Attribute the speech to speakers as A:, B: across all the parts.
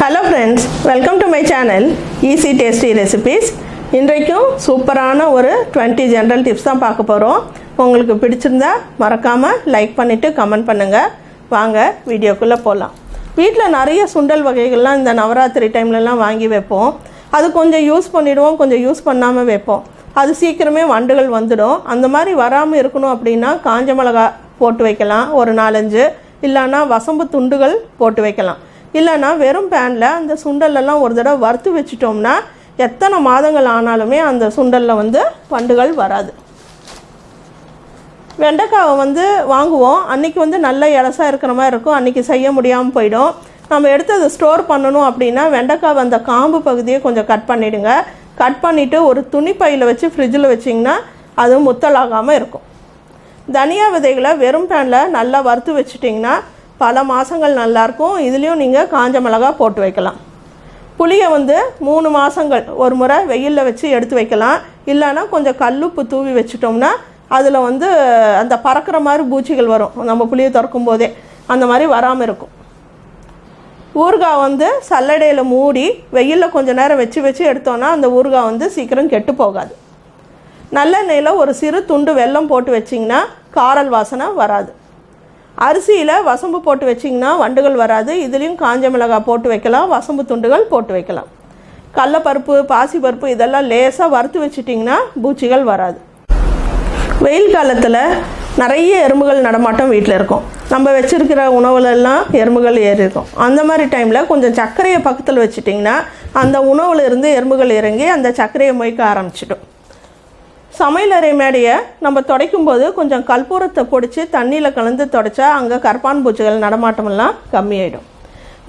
A: Hello friends welcome to my channel easy tasty recipes இன்றைக்கும் சூப்பரான ஒரு 20 ஜென்ரல் டிப்ஸ் தான் பார்க்க போகிறோம் உங்களுக்கு பிடிச்சிருந்தா மறக்காமல் லைக் பண்ணிவிட்டு கமெண்ட் பண்ணுங்கள் வாங்க வீடியோக்குள்ளே போகலாம் வீட்டில் நிறைய சுண்டல் வகைகள்லாம் இந்த நவராத்திரி டைம்லலாம் வாங்கி வைப்போம். அது கொஞ்சம் யூஸ் பண்ணிவிடுவோம் கொஞ்சம் யூஸ் பண்ணாமல் வைப்போம். அது சீக்கிரமே வண்டுகள் வந்துடும். அந்த மாதிரி வராமல் இருக்கணும் அப்படின்னா காஞ்ச மிளகா போட்டு வைக்கலாம் ஒரு நாலஞ்சு. இல்லைன்னா வசம்பு துண்டுகள் போட்டு வைக்கலாம். இல்லைன்னா வெறும் பேனில் அந்த சுண்டலெல்லாம் ஒரு தடவை வறுத்து வச்சிட்டோம்னா எத்தனை மாதங்கள் ஆனாலுமே அந்த சுண்டலில் வந்து வண்டுகள் வராது. வெண்டைக்காவை வந்து வாங்குவோம். அன்றைக்கி வந்து நல்ல இலசா இருக்கிற மாதிரி இருக்கும். அன்றைக்கி செய்ய முடியாமல் போயிடும். நம்ம எடுத்து அதை ஸ்டோர் பண்ணணும் அப்படின்னா வெண்டைக்காய் அந்த காம்பு பகுதியை கொஞ்சம் கட் பண்ணிவிடுங்க கட் பண்ணிவிட்டு ஒரு துணி பையில் வச்சு ஃப்ரிட்ஜில் வச்சிங்கன்னா அது முத்தலாகாமல் இருக்கும். தனியா விதைகளை வெறும் பேனில் நல்லா வறுத்து வச்சுட்டிங்கன்னா பல மாதங்கள் நல்லாயிருக்கும் இதுலேயும் நீங்கள் காஞ்ச மிளகா போட்டு வைக்கலாம். புளியை வந்து மூணு மாதங்கள் ஒரு முறை வெயிலில் வச்சு எடுத்து வைக்கலாம். இல்லைன்னா கொஞ்சம் கல்லுப்பு தூவி வச்சுட்டோம்னா அதில் வந்து அந்த பறக்கிற மாதிரி பூச்சிகள் வரும். நம்ம புளியை திறக்கும் போதே அந்த மாதிரி வராமல் இருக்கும். ஊறுகாய் வந்து சல்லடையில் மூடி வெயிலில் கொஞ்சம் நேரம் வச்சு வச்சு எடுத்தோன்னா அந்த ஊறுகாய் வந்து சீக்கிரம் கெட்டு போகாது. நல்லெண்ணெயில் ஒரு சிறு துண்டு வெல்லம் போட்டு வச்சிங்கன்னா காரல் வாசனை வராது. அரிசியில் வசம்பு போட்டு வச்சிங்கன்னா வண்டுகள் வராது. இதுலேயும் காஞ்ச மிளகாய் போட்டு வைக்கலாம். வசம்பு துண்டுகள் போட்டு வைக்கலாம். கடலப்பருப்பு பாசிப்பருப்பு இதெல்லாம் லேசாக வறுத்து வச்சிட்டிங்கன்னா பூச்சிகள் வராது. வெயில் காலத்தில் நிறைய எறும்புகள் நடமாட்டம் வீட்டில் இருக்கும். நம்ம வச்சுருக்கிற உணவுலெல்லாம் எறும்புகள் ஏறி இருக்கும். அந்த மாதிரி டைமில் கொஞ்சம் சர்க்கரையை பக்கத்தில் வச்சிட்டிங்கன்னா அந்த உணவுலேருந்து எறும்புகள் இறங்கி அந்த சர்க்கரையை மொய்க்க ஆரம்பிச்சிடும். சமையலறை மேடையை நம்ம துடைக்கும் போது கொஞ்சம் கற்பூரத்தை பொடிச்சு தண்ணியில் கலந்து துடைச்சா அங்கே கற்பான் பூச்சிகள் நடமாட்டமெல்லாம் கம்மியாயிடும்.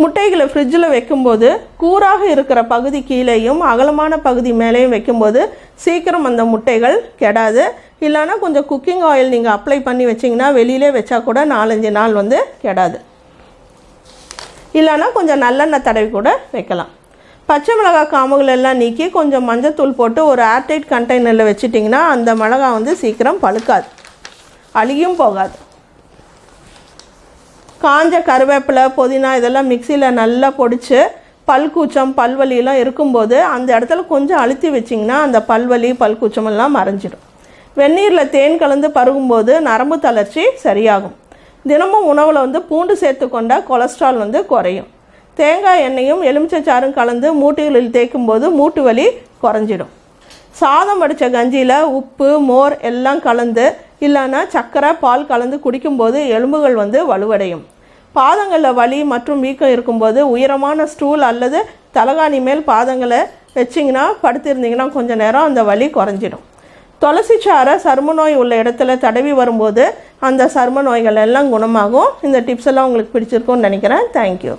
A: முட்டைகளை ஃப்ரிட்ஜில் வைக்கும்போது கூராக இருக்கிற பகுதி கீழேயும் அகலமான பகுதி மேலேயும் வைக்கும்போது சீக்கிரம் அந்த முட்டைகள் கெடாது. இல்லைன்னா கொஞ்சம் குக்கிங் ஆயில் நீங்கள் அப்ளை பண்ணி வச்சிங்கன்னா வெளியிலே வச்சா கூட நாலஞ்சு நாள் வந்து கெடாது. இல்லைன்னா கொஞ்சம் நல்லெண்ணெய் தடவி கூட வைக்கலாம். பச்சை மிளகாய் காம்புகள் எல்லாம் நீக்கி கொஞ்சம் மஞ்சத்தூள் போட்டு ஒரு ஏர்டைட் கண்டெய்னரில் வச்சிட்டிங்கன்னா அந்த மிளகாய் வந்து சீக்கிரம் பழுக்காது. அழுகியும் போகாது. காஞ்ச கருவேப்பிலை புதினா இதெல்லாம் மிக்சியில் நல்லா பொடிச்சு பல்கூச்சம் பல்வலியெல்லாம் இருக்கும்போது அந்த இடத்துல கொஞ்சம் அழுத்தி வச்சிங்கன்னா அந்த பல்வலி பல்கூச்சம் எல்லாம் மறைஞ்சிடும். வெந்நீரில் தேன் கலந்து பருகும்போது நரம்பு தளர்ச்சி சரியாகும். தினமும் உணவில் வந்து பூண்டு சேர்த்து கொண்டால் கொலஸ்ட்ரால் வந்து குறையும். தேங்காய் எண்ணெயும் எலுமிச்சைச்சாரும் கலந்து மூட்டுகளில் தேய்க்கும் போது மூட்டு வலி குறைஞ்சிடும். சாதம் அடித்த கஞ்சியில் உப்பு மோர் எல்லாம் கலந்து இல்லைன்னா சர்க்கரை பால் கலந்து குடிக்கும்போது எலும்புகள் வந்து வலுவடையும். பாதங்களில் வலி மற்றும் வீக்கம் இருக்கும்போது உயரமான ஸ்டூல் அல்லது தலகாணி மேல் பாதங்களை வச்சிங்கன்னா படுத்திருந்தீங்கன்னா கொஞ்சம் நேரம் அந்த வலி குறைஞ்சிடும். துளசி சாறை சரும நோய் உள்ள இடத்துல தடவி வரும்போது அந்த சரும நோய்கள் எல்லாம் குணமாகும். இந்த டிப்ஸ் எல்லாம் உங்களுக்கு பிடிச்சிருக்கும்னு நினைக்கிறேன். தேங்க்யூ